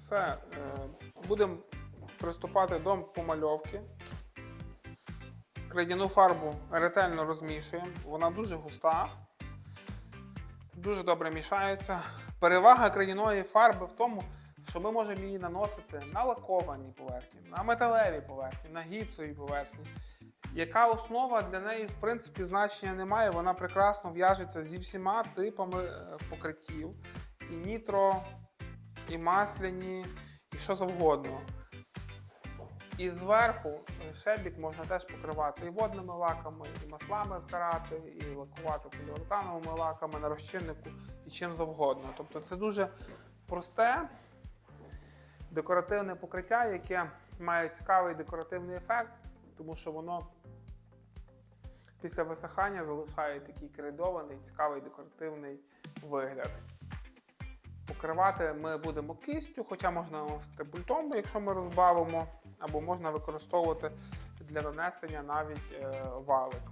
Все, е, будемо приступати до помальовки. Крейдяну фарбу ретельно розмішуємо. Вона дуже густа, дуже добре мішається. Перевага крейдяної фарби в тому, що ми можемо її наносити на лаковані поверхні, на металеві поверхні, на гіпсові поверхні. Яка основа для неї, в принципі, значення немає. Вона прекрасно в'яжеться зі всіма типами е, покриттів. І нітро, і масляні, і що завгодно. І зверху шебік можна теж покривати і водними лаками, і маслами втирати, і лакувати поліуретановими лаками на розчиннику і чим завгодно. Тобто це дуже просте декоративне покриття, яке має цікавий декоративний ефект, тому що воно після висихання залишає такий крейдований, цікавий декоративний вигляд. Покривати ми будемо кистю, хоча можна наносити бультом, якщо ми розбавимо, або можна використовувати для нанесення навіть е, валик.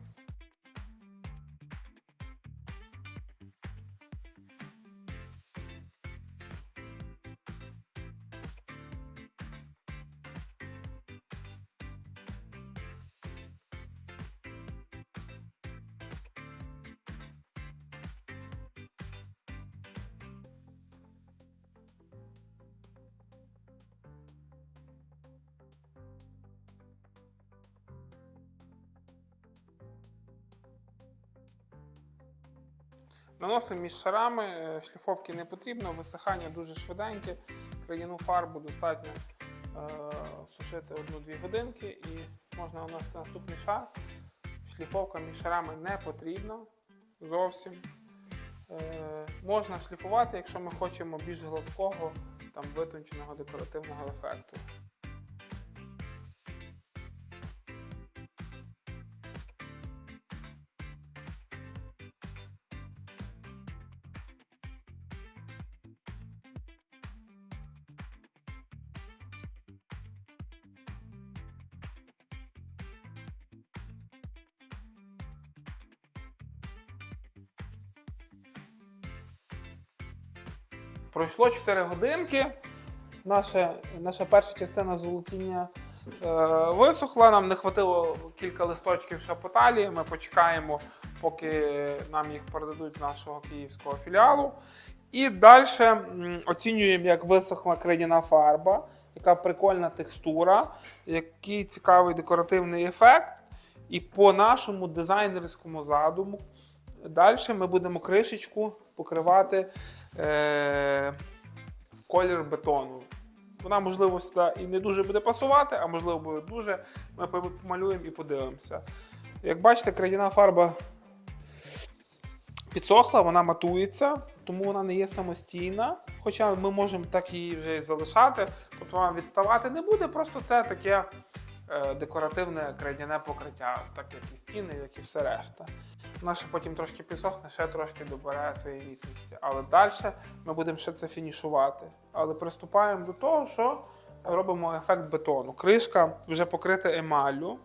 Наносимо між шарами, е, шліфовки не потрібно, висихання дуже швиденьке. Краяну фарбу достатньо е, сушити 1-2 годинки і можна наносити наступний шар. Шліфовка між шарами не потрібна зовсім. Е, можна шліфувати, якщо ми хочемо більш гладкого, там, витонченого декоративного ефекту. Пройшло 4 годинки. Наша, наша перша частина золотіння е, висохла. Нам не хватило кілька листочків шапоталі. Ми почекаємо, поки нам їх передадуть з нашого київського філіалу. І далі оцінюємо, як висохла крейдяна фарба, яка прикольна текстура, який цікавий декоративний ефект. І по нашому дизайнерському задуму далі ми будемо кришечку покривати е, колір бетону. Вона, можливо, сюди і не дуже буде пасувати, а можливо буде дуже. Ми помалюємо і подивимося. Як бачите, краяна фарба підсохла, вона матується, тому вона не є самостійна. Хоча ми можемо так її вже і залишати, тобто вона відставати не буде, просто це таке е, декоративне крайняне покриття, так як і стіни, як і все решта. Вона ще потім трошки підсохне, ще трошки добере своєї міцності. Але далі ми будемо ще це фінішувати. Але приступаємо до того, що робимо ефект бетону. Кришка вже покрита емаллю,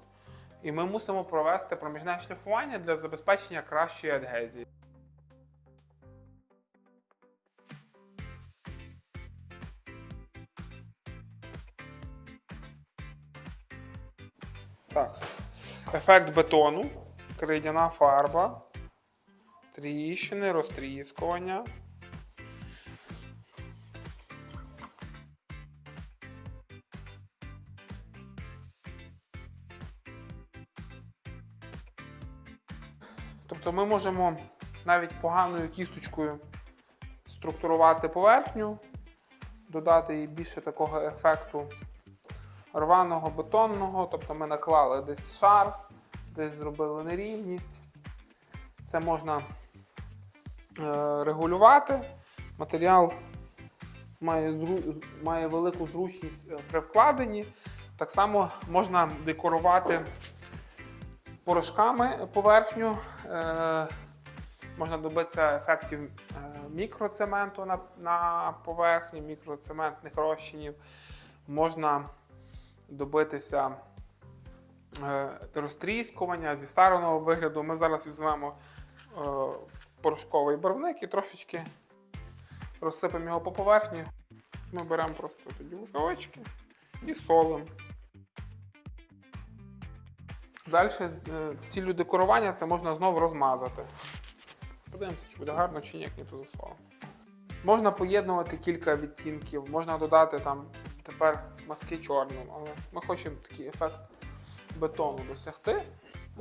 і ми мусимо провести проміжне шліфування для забезпечення кращої адгезії. Так. Ефект бетону, крейдяна фарба, тріщини, розтріскування. Тобто ми можемо навіть поганою кісточкою структурувати поверхню, додати їй більше такого ефекту рваного бетонного, тобто ми наклали десь шар, десь зробили нерівність. Це можна е, регулювати. Матеріал має, зру- має велику зручність е, при вкладенні. Так само можна декорувати порошками поверхню. Е, можна добитися ефектів мікроцементу на, на поверхні, мікроцементних розчинів. Можна добитися розтріскування зі старого вигляду. Ми зараз візьмемо е, порошковий барвник і трошечки розсипемо його по поверхні. Ми беремо просто тоді рукавички і солимо. Далі ціллю декорування це можна знову розмазати. Подивимося, чи буде гарно, чи ні, як ні то засолимо. Можна поєднувати кілька відтінків, можна додати там тепер маски чорним, але ми хочемо такий ефект бетону досягти.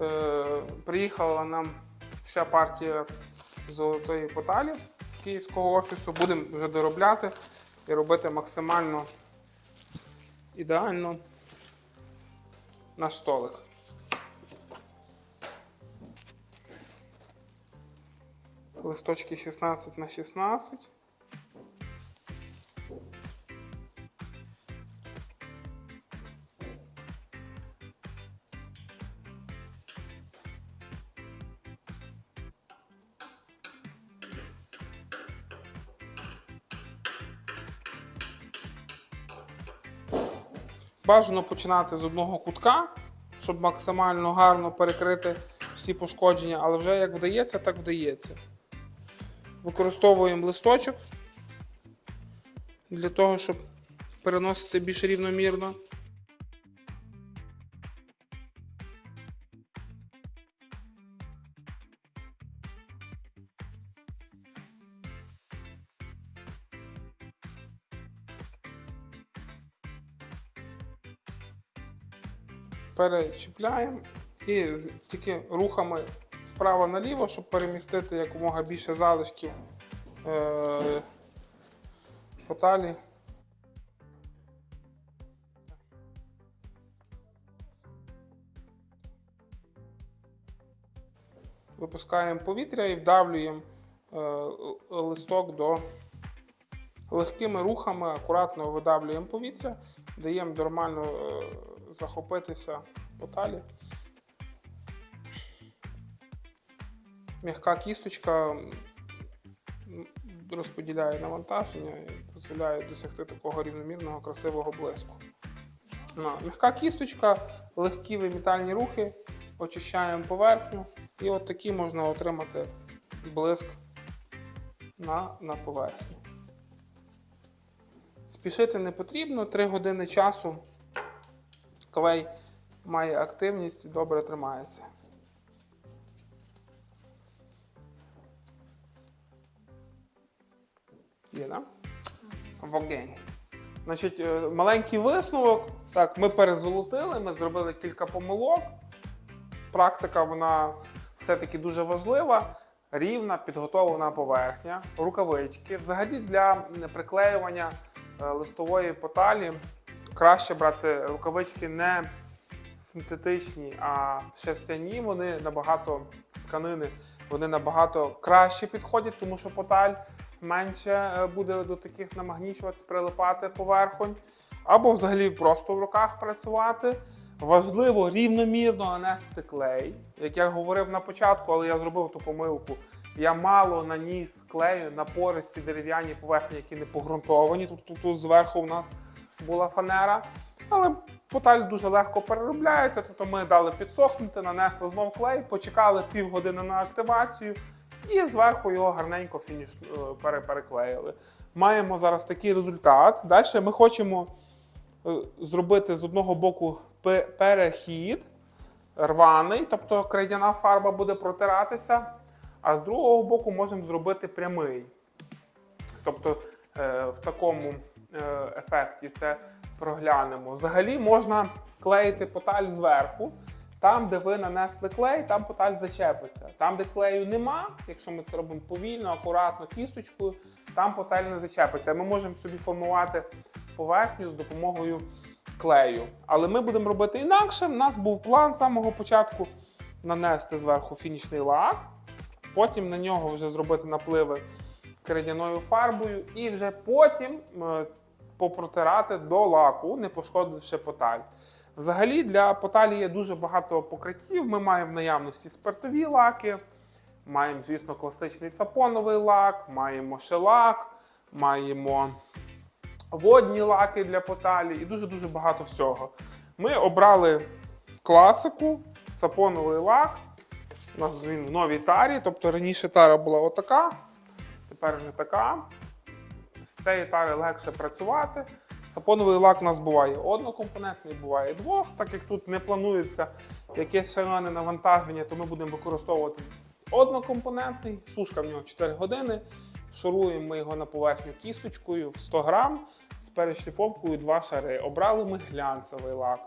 Е, приїхала нам ще партія золотої поталі з київського офісу. Будемо вже доробляти і робити максимально ідеально наш столик. Листочки 16 на 16. Бажано починати з одного кутка, щоб максимально гарно перекрити всі пошкодження, але вже як вдається, так вдається. Використовуємо листочок для того, щоб переносити більш рівномірно. Перечіпляємо і тільки рухами справа наліво, щоб перемістити якомога більше залишків е- поталі. Випускаємо повітря і вдавлюємо е, листок до легкими рухами, акуратно видавлюємо повітря, даємо нормально е, захопитися поталі. М'яка кісточка розподіляє навантаження і дозволяє досягти такого рівномірного, красивого блиску. М'яка кісточка, легкі вимітальні рухи, очищаємо поверхню. І от такий можна отримати блиск на, на поверхні. Спішити не потрібно, 3 години часу клей має активність і добре тримається. Є, да? Вогень. Значить, е, маленький висновок. Так, ми перезолотили, ми зробили кілька помилок. Практика вона все-таки дуже важлива. Рівна підготовлена поверхня, рукавички. Взагалі для приклеювання е, листової поталі краще брати рукавички не синтетичні, а шерстяні. Вони набагато тканини, вони набагато краще підходять, тому що поталь менше е, буде до таких намагнічуватись, прилипати поверхонь. Або взагалі просто в руках працювати. Важливо рівномірно нанести клей. Як я говорив на початку, але я зробив ту помилку. Я мало наніс клею на пористі дерев'яні поверхні, які не погрунтовані. Тут, тут, тут зверху у нас була фанера. Але поталь дуже легко переробляється. Тобто ми дали підсохнути, нанесли знов клей, почекали півгодини на активацію і зверху його гарненько фініш е, переклеїли. Маємо зараз такий результат. Далі ми хочемо е, зробити з одного боку перехід рваний, тобто крейдяна фарба буде протиратися, а з другого боку можемо зробити прямий. Тобто е, в такому е, ефекті це проглянемо. Взагалі можна клеїти поталь зверху. Там, де ви нанесли клей, там поталь зачепиться. Там, де клею нема, якщо ми це робимо повільно, акуратно, кісточкою, там поталь не зачепиться. Ми можемо собі формувати поверхню з допомогою клею. Але ми будемо робити інакше. У нас був план з самого початку нанести зверху фінішний лак, потім на нього вже зробити напливи крейдяною фарбою, і вже потім е, попротирати до лаку, не пошкодивши поталь. Взагалі для поталі є дуже багато покриттів. Ми маємо в наявності спиртові лаки, маємо, звісно, класичний цапоновий лак, маємо шелак, маємо водні лаки для поталі і дуже-дуже багато всього. Ми обрали класику, цапоновий лак. У нас він в новій тарі, тобто раніше тара була отака, тепер вже така. З цієї тари легше працювати. Сапоновий лак у нас буває однокомпонентний, буває двох. Так як тут не планується якесь шалене навантаження, то ми будемо використовувати однокомпонентний. Сушка в нього 4 години. Шуруємо ми його на поверхню кісточкою в 100 грам з перешліфовкою 2 шари. Обрали ми глянцевий лак.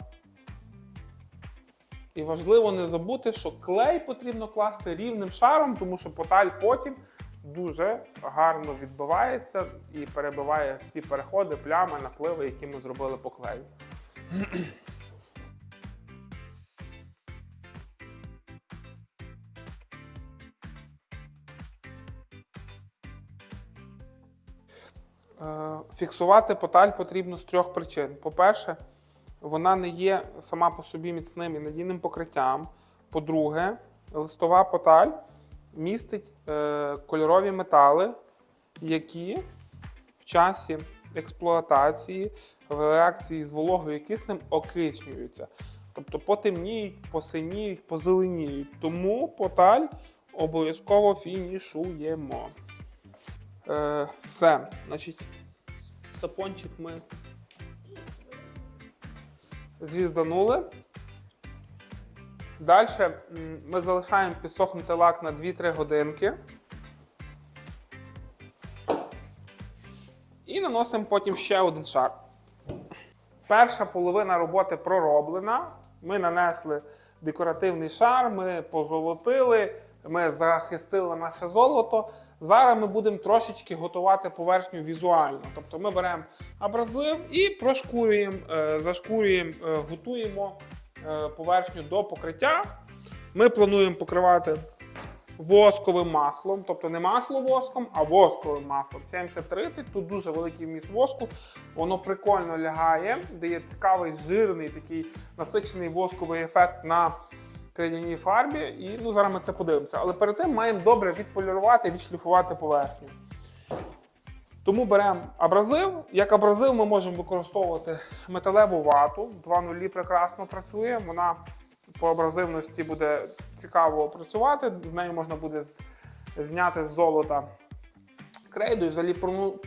І важливо не забути, що клей потрібно класти рівним шаром, тому що поталь потім дуже гарно відбивається і перебиває всі переходи, плями, напливи, які ми зробили по клею. Е, Фіксувати поталь потрібно з трьох причин. По-перше, вона не є сама по собі міцним і надійним покриттям. По-друге, листова поталь містить е, кольорові метали, які в часі експлуатації в реакції з вологою і киснем окиснюються. Тобто потемніють, посиніють, позеленіють. Тому поталь обов'язково фінішуємо. Е, все. Значить, сапончик ми звізданули. Далі ми залишаємо підсохнути лак на 2-3 годинки. І наносимо потім ще один шар. Перша половина роботи пророблена. Ми нанесли декоративний шар, ми позолотили, ми захистили наше золото. Зараз ми будемо трошечки готувати поверхню візуально. Тобто ми беремо абразив і прошкурюємо, е, зашкурюємо, е, готуємо поверхню до покриття. Ми плануємо покривати восковим маслом, тобто не масло воском, а восковим маслом. 70-30, тут дуже великий вміст воску, воно прикольно лягає, дає цікавий жирний такий насичений восковий ефект на крейдяній фарбі. І ну, зараз ми це подивимося. Але перед тим маємо добре відполірувати, відшліфувати поверхню. Тому беремо абразив. Як абразив ми можемо використовувати металеву вату. 2.0 прекрасно працює. Вона по абразивності буде цікаво працювати. З нею можна буде зняти з золота крейду і взагалі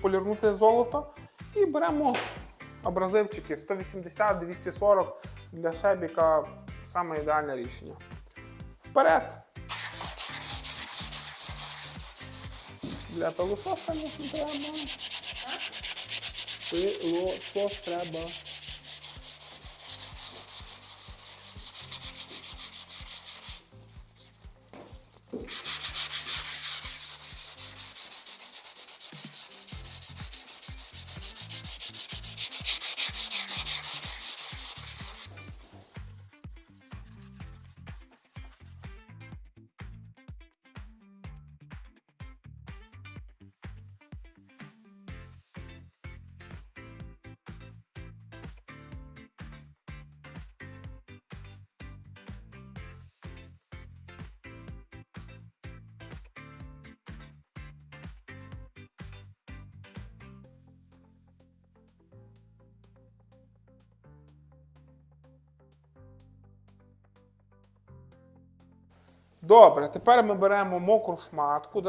полірнути золото. І беремо абразивчики 180-240 для шебіка саме ідеальне рішення. Вперед! Для пилососа не треба. Пилосос треба. Добре, тепер ми беремо мокру шматку.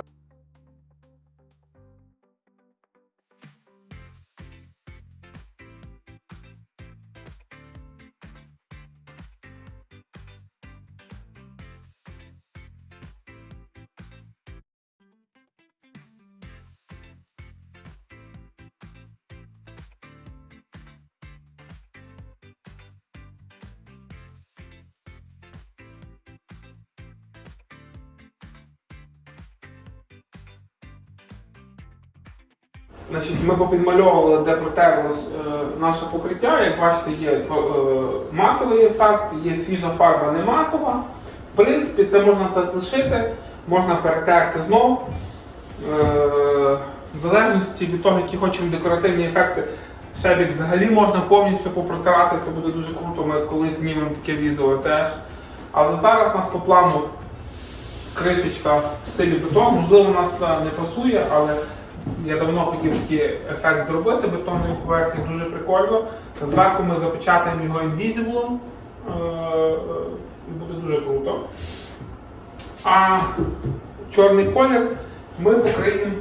Значить, ми попідмальовували, де протерлось е, наше покриття. Як бачите, є е, матовий ефект, є свіжа фарба не матова. В принципі, це можна так лишити, можна перетерти знову. Е, в залежності від того, які хочемо декоративні ефекти, шебік взагалі можна повністю попротирати. Це буде дуже круто. Ми колись знімемо таке відео теж. Але зараз у нас по плану кришечка в стилі бетон. Можливо, у нас не пасує, але я давно хотів такий ефект зробити бетонної поверхні, дуже прикольно. Зверху ми запечатаємо його інвізіблом. І буде дуже круто. А чорний колір ми покриємо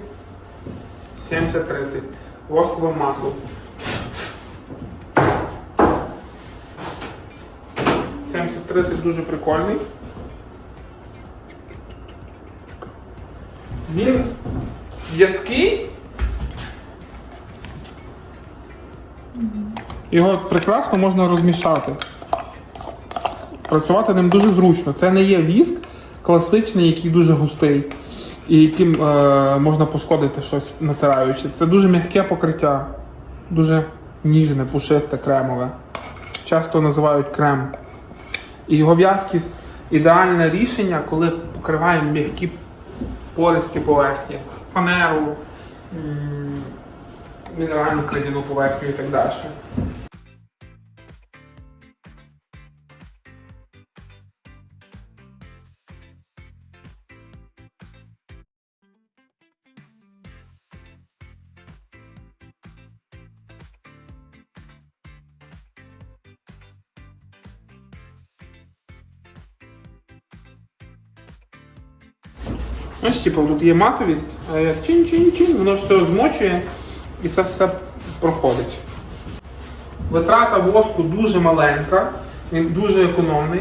70-30. воскове масло. Семдесят тридцять дуже прикольний. Він в'язкий. Його прекрасно можна розмішати. Працювати ним дуже зручно. Це не є віск класичний, який дуже густий, і яким е, можна пошкодити щось натираючи. Це дуже м'яке покриття, дуже ніжне, пушисте, кремове. Часто називають крем. І його в'язкість ідеальне рішення, коли покриваємо м'які пористі поверхні, фанеру, мінеральну крадяну поверхню і так далі. Ось, типу, тут є матовість, а як чин-чин-чин, воно все змочує і це все проходить. Витрата воску дуже маленька, він дуже економний.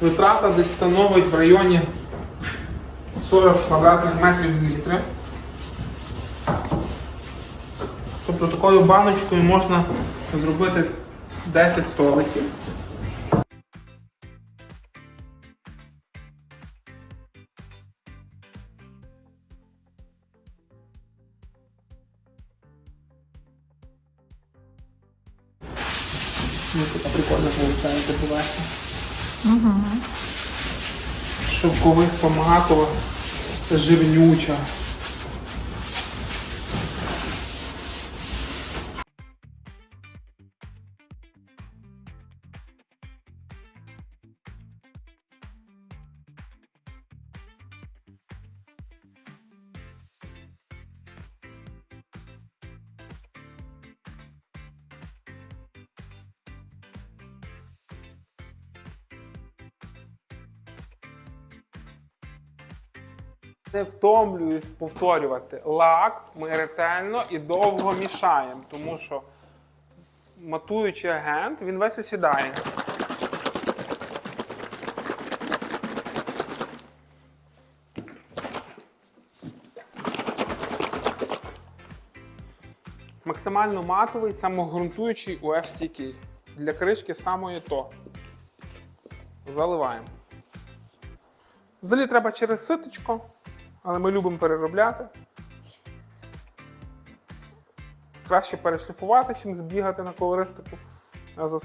Витрата десь становить в районі 40 квадратних метрів з літри. Тобто такою баночкою можна зробити 10 столиків. Шовковиста матова, жирнюча. Не втомлююсь повторювати. Лак ми ретельно і довго мішаємо, тому що матуючий агент, він весь осідає. Максимально матовий, самогрунтуючий УФ стійкий. Для кришки самої то. Заливаємо. Взагалі треба через ситочко, але ми любимо переробляти. Краще перешліфувати, чим збігати на колористику, на за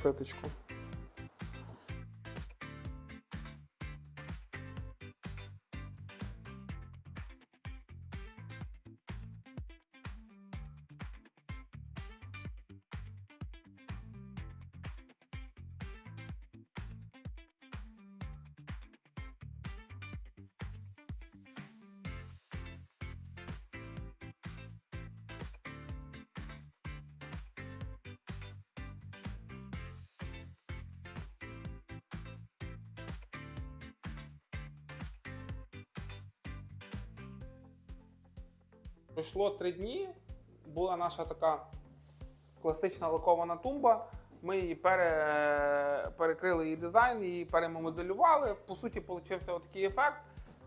Пройшло три дні, була наша така класична лакована тумба. Ми її пере... перекрили її дизайн, її перемоделювали. По суті, получився такий ефект.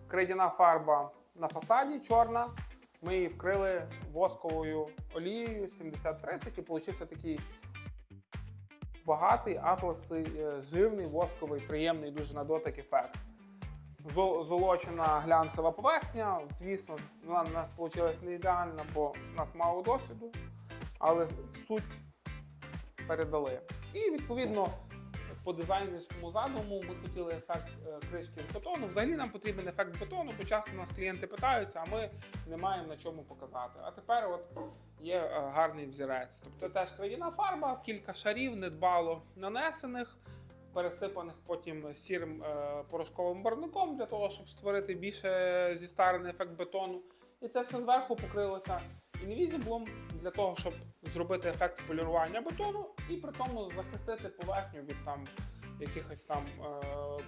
Крейдяна фарба на фасаді чорна. Ми її вкрили восковою олією 7030 і получився такий багатий, атласий, е, жирний, восковий, приємний дуже на дотик ефект. Зо- Золочена глянцева поверхня. Звісно, вона у нас вийшла не ідеальна, бо у нас мало досвіду, але суть передали. І відповідно по дизайнерському задуму ми хотіли ефект е, кришки з бетону. Взагалі нам потрібен ефект бетону, бо часто нас клієнти питаються, а ми не маємо на чому показати. А тепер от є е, гарний взірець. Тобто це теж країна фарба, кілька шарів недбало нанесених пересипаних потім сірим е, порошковим барником для того, щоб створити більше зістарений ефект бетону. І це все зверху покрилося інвізіблом для того, щоб зробити ефект полірування бетону і при тому захистити поверхню від там якихось там е,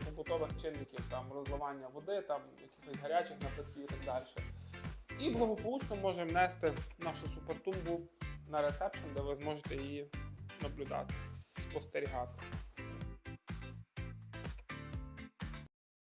побутових чинників, там розливання води, там якихось гарячих напитків і так далі. І благополучно можемо нести нашу супертумбу на ресепшн, де ви зможете її наблюдати, спостерігати.